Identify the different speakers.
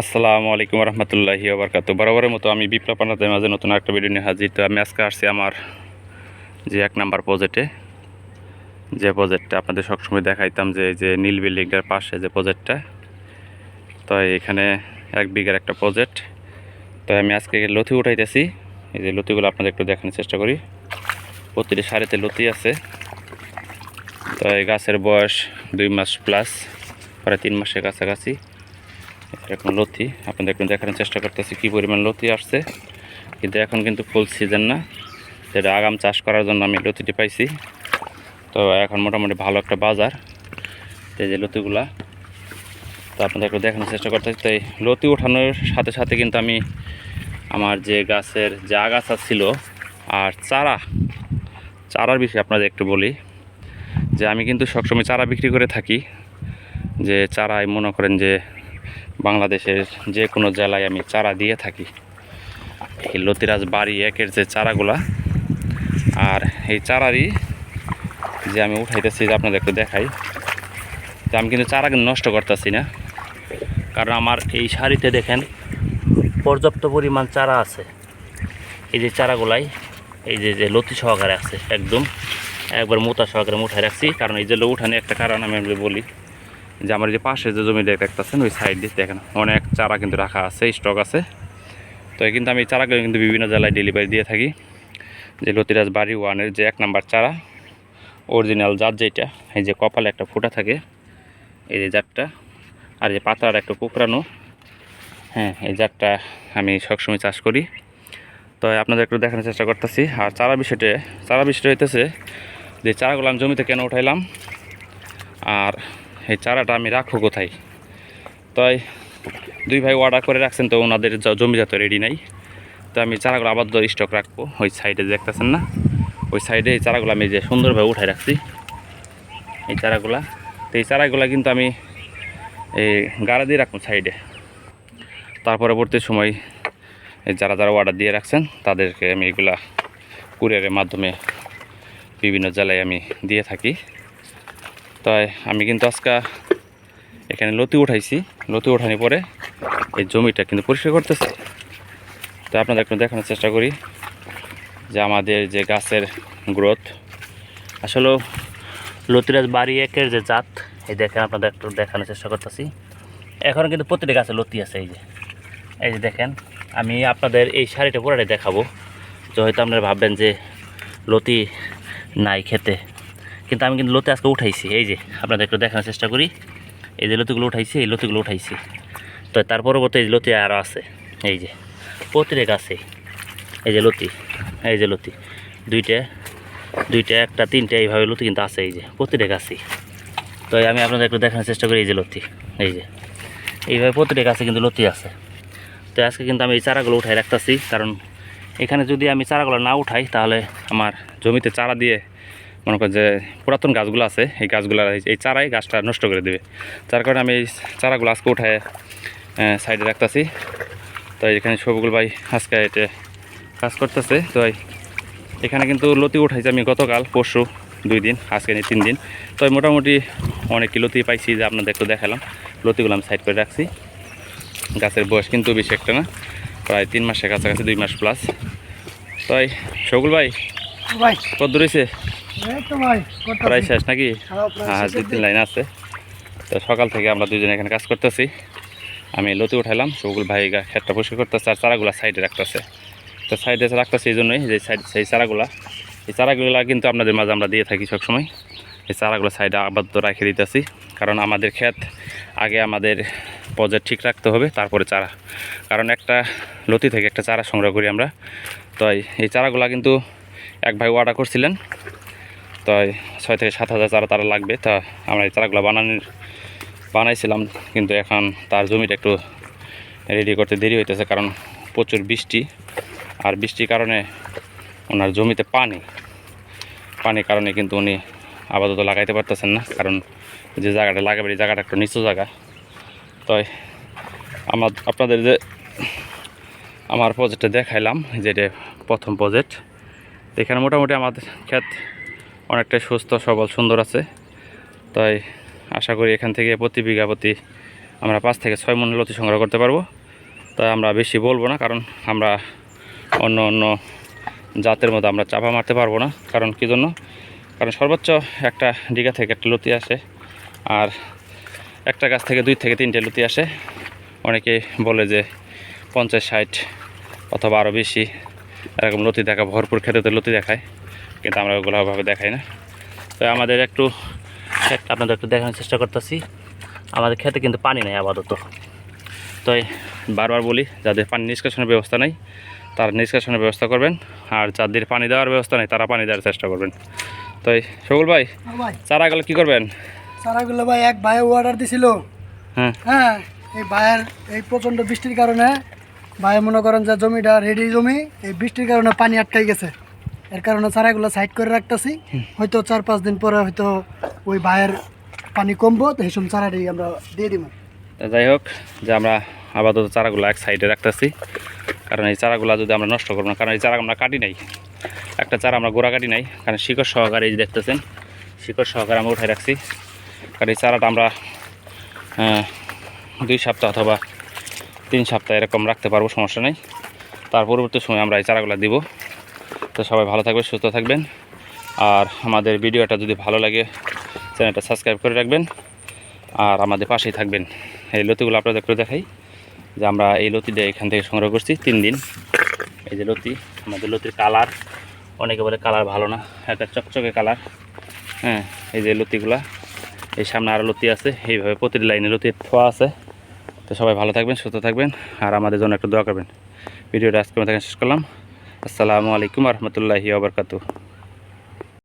Speaker 1: আসসালামু আলাইকুম রহমতুল্লাহি আবরকাত বরাবরের মতো আমি বিপ্লব আপনাদের মাঝে নতুন একটা ভিডিও নিয়ে হাজির। তো আমি আজকে আসছি আমার যে এক নাম্বার প্রজেক্টে যে প্রজেক্টটা আপনাদের সবসময় দেখাইতাম যে যে নীল বিল্ডিংটার পাশে যে প্রজেক্টটা তো এখানে এক বিঘার একটা প্রজেক্ট তো আমি আজকে লতি উঠাইতেছি। এই যে লতিগুলো আপনাদের একটু দেখানোর চেষ্টা করি। প্রতিটি সারিতে লতি আছে। তো এই গাছের বয়স দুই মাস প্লাস প্রায় তিন মাসের কাছাকাছি। এরকম লতি আপনাদের একটু দেখানোর চেষ্টা করতেছি কী পরিমাণ লতি আসছে, কিন্তু এখন কিন্তু ফুল সিজন না। যেটা আগাম চাষ করার জন্য আমি লতিটি পাইছি। তো এখন মোটামুটি ভালো একটা বাজার, এই যে লতিগুলা। তো আপনাদের একটু দেখানোর চেষ্টা করতেছি। তাই লতি ওঠানোর সাথে সাথে কিন্তু আমি আমার যে গাছের যে আগাছা ছিল আর চারা, চারার বিষয়ে আপনাদের একটু বলি। যে আমি কিন্তু সবসময় চারা বিক্রি করে থাকি। যে চারায় মনে করেন যে বাংলাদেশের যে কোনো জেলায় আমি চারা দিয়ে থাকি। এই লতিরাজ বাড়ি একের যে চারাগুলা, আর এই চারারই যে আমি উঠাইতেছি যে আপনাদের একটু দেখাই, যে আমি কিন্তু চারা নষ্ট করতেছি না। কারণ আমার এই শাড়িতে দেখেন পর্যাপ্ত পরিমাণ চারা আছে। এই যে চারাগুলাই, এই যে যে লতি সহকারে আছে, একদম একবার মোটা সহকারে মুঠায় রাখছি। কারণ এই যে উঠানে একটা কারণ আমি বলি যে আমার যে পাশে যে জমি দেখতেছেন, ওই সাইড দিয়ে দেখেন, অনেক চারা কিন্তু রাখা আছে স্টক আছে। তো কিন্তু আমি চারাগুলো কিন্তু বিভিন্ন জেলায় ডেলিভারি দিয়ে থাকি। যে লতিরাজ বাড়ি ওয়ানের যে এক নাম্বার চারা অরিজিনাল জাত যেটা, এই যে কপালে একটা ফুটা থাকে, এই যে জাতটা, আর যে পাতার একটা কুকরানো হ্যাঁ এই জাতটা আমি সবসময় চাষ করি। তো আপনাদের একটু দেখানোর চেষ্টা করতেছি। আর চারা বিষয়টা চারা বিষয়টা হইতেছে যে চারাগুলো আমি জমিতে কেন উঠাইলাম, আর এই চারাটা আমি রাখব কোথায়? তাই দুই ভাই অর্ডার করে রাখছেন, তো ওনাদের জ- জমি যাতে রেডি নাই। তো আমি চারাগুলো আপাতত স্টক রাখব। ওই সাইডে দেখতেছেন না? ওই সাইডে এই চারাগুলো আমি যে সুন্দরভাবে উঠাই রাখছি, এই চারাগুলা। তো এই চারাগুলা কিন্তু আমি এই গাড়া দিয়ে রাখব সাইডে তার পরবর্তী সময় যারা যারা অর্ডার দিয়ে রাখছেন, তাদেরকে আমি এগুলা কুরিয়ারের মাধ্যমে বিভিন্ন জেলায় আমি দিয়ে থাকি। তাই আমি কিন্তু আজকে এখানে লতি উঠাইছি। লতি উঠানি পরে এই জমিটা কিন্তু পরিষ্কার করতেছে। তো আপনাদের একটু দেখানোর চেষ্টা করি যে আমাদের যে গাছের গ্রোথ আসলে লতিরাজ বাড়ি একের যে জাত, এই দেখেন আপনাদের একটু দেখানোর চেষ্টা করতেছি। এখন কিন্তু প্রতিটা গাছে লতি আছে, এই যে। এই যে দেখেন, আমি আপনাদের এই শাড়িটা পুরাটাই দেখাবো। যে হয়তো আপনারা ভাববেন যে লতি নাই খেতে। কিন্তু আমি কিন্তু লতি আজকে উঠাইছি, এই যে আপনাদের একটু দেখানোর চেষ্টা করি। এই যে লতিগুলো উঠাইছি, এই লতিগুলো উঠাইছি। তো তার পরবর্তী এই লতি আরও আছে, এই যে প্রতিটা গাছে এই যে লতি, এই যে লতি, দুইটা দুইটা, একটা, তিনটা, এইভাবে লতি কিন্তু আছে, এই যে প্রতিটা গাছেই। তো আমি আপনাদের একটু দেখানোর চেষ্টা করি, এই যে লতি, এই যে। এইভাবে প্রতিটা গাছে কিন্তু লতি আছে। তো আজকে কিন্তু আমি এই চারাগুলো উঠাই রাখতেছি, কারণ এখানে যদি আমি চারাগুলো না উঠাই, তাহলে আমার জমিতে চারা দিয়ে মনে করেন যে পুরাতন গাছগুলো আছে, এই গাছগুলো এই চারাই গাছটা নষ্ট করে দেবে। যার কারণে আমি এই চারাগুলো আজকে উঠায় সাইডে রাখতেছি। তো এখানে সবগুলো ভাই আজকে এটা কাজ করতেছে। তো এখানে কিন্তু লতি উঠাইছি আমি গতকাল, পরশু দুই দিন, আজকে নিয়ে তিন দিন। তো মোটামুটি অনেক লতি পাইছি যে আপনাদের একটু দেখালাম। লতিগুলো আমি সাইড করে রাখছি। গাছের বয়স কিন্তু বেশি একটা না, প্রায় তিন মাসের কাছাকাছি, দুই মাস প্লাস। তাই সগুল ভাই
Speaker 2: ভাই।
Speaker 1: কত রয়েছে। প্রায় শেষ নাকি?
Speaker 2: হ্যাঁ, প্রায়
Speaker 1: হ্যাঁ দুই তিন লাইন আছে। তো সকাল থেকে আমরা দুজনে এখানে কাজ করতেছি। আমি লতি উঠাইলাম সবগুলো ভাই গা খেতটা পরিষ্কার করতেছে আর চারাগুলা সাইডে রাখতেছে। তো সাইডে রাখতেছে এই জন্যই যে সাইড সেই চারাগুলা। এই চারাগুলা কিন্তু আপনাদের মাঝে আমরা দিয়ে থাকি সবসময়। এই চারাগুলো সাইডে আবদ্ধ রাখে দিতেছি। কারণ আমাদের ক্ষেত আগে আমাদের পর্যায়ে ঠিক রাখতে হবে তারপরে চারা। কারণ একটা লতি থেকে একটা চারা সংগ্রহ করি আমরা। তো এই চারাগুলা কিন্তু এক ভাই অর্ডার করছিলেন। তো ছয় থেকে সাত হাজার চারা তারা লাগবে। তা আমরা এই চারাগুলো বানানোর বানাইছিলাম, কিন্তু এখন তার জমিটা একটু রেডি করতে দেরি হইতেছে, কারণ প্রচুর বৃষ্টি। আর বৃষ্টির কারণে ওনার জমিতে পানি। পানির কারণে কিন্তু উনি আপাতত লাগাইতে পারতেছেন না, কারণ যে জায়গাটা লাগাবে, এই জায়গাটা একটু নিচু জায়গা। তো আমার আপনাদের যে, আমার প্রজেক্টে দেখাইলাম, যেটা প্রথম প্রজেক্ট এখানে মোটামুটি আমাদের ক্ষেত অনেকটাই সুস্থ, সবল, সুন্দর আছে। তাই আশা করি এখান থেকে প্রতি বিঘা প্রতি আমরা পাঁচ থেকে ছয় মন লতি সংগ্রহ করতে পারব। তাই আমরা বেশি বলব না, কারণ আমরা অন্য অন্য জাতের মতো আমরা চাপা মারতে পারব না। কারণ কী জন্য? কারণ সর্বোচ্চ একটা ডিগা থেকে একটা লতি আসে, আর একটা গাছ থেকে দুই থেকে তিনটে লতি আসে। অনেকে বলে যে পঞ্চাশ, ষাট অথবা আরও বেশি। এরকম লতি দেখা ভরপুর খেতে লতি দেখায় কিন্তু আমরা ওগুলো ওভাবে দেখাই না। তো আমাদের একটু আপনাদের একটু দেখানোর চেষ্টা করতেছি। আমাদের খেতে কিন্তু পানি নেই আপাতত। তো বারবার বলি যাদের পানি নিষ্কাশনের ব্যবস্থা নেই তারা নিষ্কাশনের ব্যবস্থা করবেন আর যাদের পানি দেওয়ার ব্যবস্থা নেই তারা পানি দেওয়ার চেষ্টা করবেন। তো ভাই
Speaker 2: ও ভাই।
Speaker 1: চারাগুলো কী করবেন?
Speaker 2: চারাগুলো ভাই এক ভাই অর্ডার দিছিল।
Speaker 1: হ্যাঁ।
Speaker 2: হ্যাঁ এই ভাইয়ের এই প্রচণ্ড বৃষ্টির কারণে ভাই মনে করেন যে জমিটা রেডি জমি এই বৃষ্টির কারণে পানি আটকাই গেছে। এর কারণে চারাগুলো সাইড করে রাখতেছি। হয়তো চার পাঁচ দিন পরে হয়তো ওই ভাইয়ের পানি কমবো তো এই সময় চারাটি আমরা দিয়ে দিব।
Speaker 1: যাই হোক যে আমরা আপাতত চারাগুলো এক সাইডে রাখতেছি। কারণ এই চারাগুলো যদি আমরা নষ্ট করব না কারণ এই চারা আমরা কাটি নাই। একটা চারা আমরা গোড়া কাটি নাই কারণ শিকড় সহকারে এই যে দেখতেছেন শিকড় সহকারে আমরা উঠাই রাখছি। কারণ এই চারাটা আমরা দুই সপ্তাহ অথবা তিন সপ্তাহ এরকম রাখতে পারব, সমস্যা নেই। তার পরবর্তী সময় আমরা এই চারাগুলো দিব। তো সবাই ভালো থাকবেন, সুস্থ থাকবেন। আর আমাদের ভিডিওটা যদি ভালো লাগে, চ্যানেলটা সাবস্ক্রাইব করে রাখবেন। আর আমাদের পাশেই থাকবেন। এই লতিগুলো আপনাদের করে দেখাই, যে আমরা এই লতিটা এখান থেকে সংগ্রহ করছি তিন দিন। এই যে লতি, আমাদের লতির কালার, অনেকে বলে কালার ভালো না, একটা চকচকে কালার। হ্যাঁ এই যে লতিগুলা, এই সামনে আরও লতি আছে, এইভাবে প্রতিটি লাইনে লতির থোয়া আছে। তো সবাই ভালো থাকবেন, সুস্থ থাকবেন, আর আমাদের জন্য একটু দোয়া করবেন। ভিডিওটা আজকে আমাদের শেষ করলাম। আসসালামু আলাইকুম রহমতুল্লাহি আবরকাতু